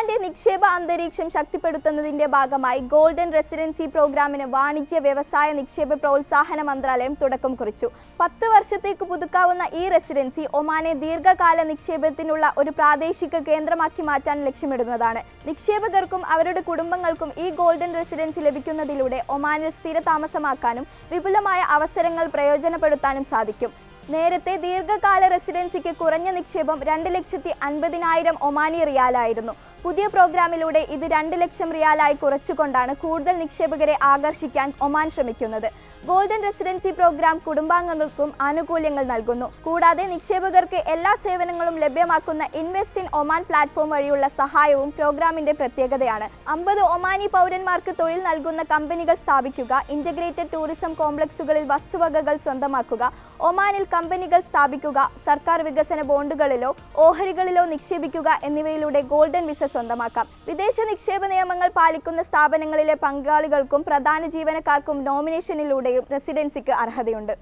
ഒമാന്റെ നിക്ഷേപ അന്തരീക്ഷം ശക്തിപ്പെടുത്തുന്നതിന്റെ ഭാഗമായി ഗോൾഡൻ റെസിഡൻസി പ്രോഗ്രാമിന് വാണിജ്യ വ്യവസായ നിക്ഷേപ പ്രോത്സാഹന മന്ത്രാലയം തുടക്കം കുറിച്ചു. പത്ത് വർഷത്തേക്ക് പുതുക്കാവുന്ന ഈ റെസിഡൻസി ഒമാനെ ദീർഘകാല നിക്ഷേപത്തിനുള്ള ഒരു പ്രാദേശിക കേന്ദ്രമാക്കി മാറ്റാൻ ലക്ഷ്യമിടുന്നതാണ്. നിക്ഷേപകർക്കും അവരുടെ കുടുംബങ്ങൾക്കും ഈ ഗോൾഡൻ റെസിഡൻസി ലഭിക്കുന്നതിലൂടെ ഒമാനിൽ സ്ഥിര താമസമാക്കാനും വിപുലമായ അവസരങ്ങൾ പ്രയോജനപ്പെടുത്താനും സാധിക്കും. നേരത്തെ ദീർഘകാല റെസിഡൻസിക്ക് കുറഞ്ഞ നിക്ഷേപം രണ്ട് ലക്ഷത്തി അൻപതിനായിരം ഒമാനി റിയാലായിരുന്നു. പുതിയ പ്രോഗ്രാമിലൂടെ ഇത് രണ്ട് ലക്ഷം റിയാലായി കുറച്ചുകൊണ്ടാണ് കൂടുതൽ നിക്ഷേപകരെ ആകർഷിക്കാൻ ഒമാൻ ശ്രമിക്കുന്നത്. ഗോൾഡൻ റെസിഡൻസി പ്രോഗ്രാം കുടുംബാംഗങ്ങൾക്കും ആനുകൂല്യങ്ങൾ നൽകുന്നു. കൂടാതെ നിക്ഷേപകർക്ക് എല്ലാ സേവനങ്ങളും ലഭ്യമാക്കുന്ന ഇൻവെസ്റ്റ് ഇൻ ഒമാൻ പ്ലാറ്റ്ഫോം വഴിയുള്ള സഹായവും പ്രോഗ്രാമിന്റെ പ്രത്യേകതയാണ്. അമ്പത് ഒമാനി പൗരന്മാർക്ക് തൊഴിൽ നൽകുന്ന കമ്പനികൾ സ്ഥാപിക്കുക ഇന്റഗ്രേറ്റഡ് ടൂറിസം കോംപ്ലക്സുകളിൽ വസ്തുവകകൾ സ്വന്തമാക്കുക ഒമാനിൽ കമ്പനികൾ സ്ഥാപിക്കുക സർക്കാർ വികസന ബോണ്ടുകളിലോ ഓഹരികളിലോ നിക്ഷേപിക്കുക എന്നിവയിലൂടെ ഗോൾഡൻ വിസ സ്വന്തമാക്കാം. വിദേശ നിക്ഷേപ നിയമങ്ങൾ പാലിക്കുന്ന സ്ഥാപനങ്ങളിലെ പങ്കാളികൾക്കും പ്രധാന ജീവനക്കാർക്കും നോമിനേഷനിലൂടെയും റെസിഡൻസിക്ക് അർഹതയുണ്ട്.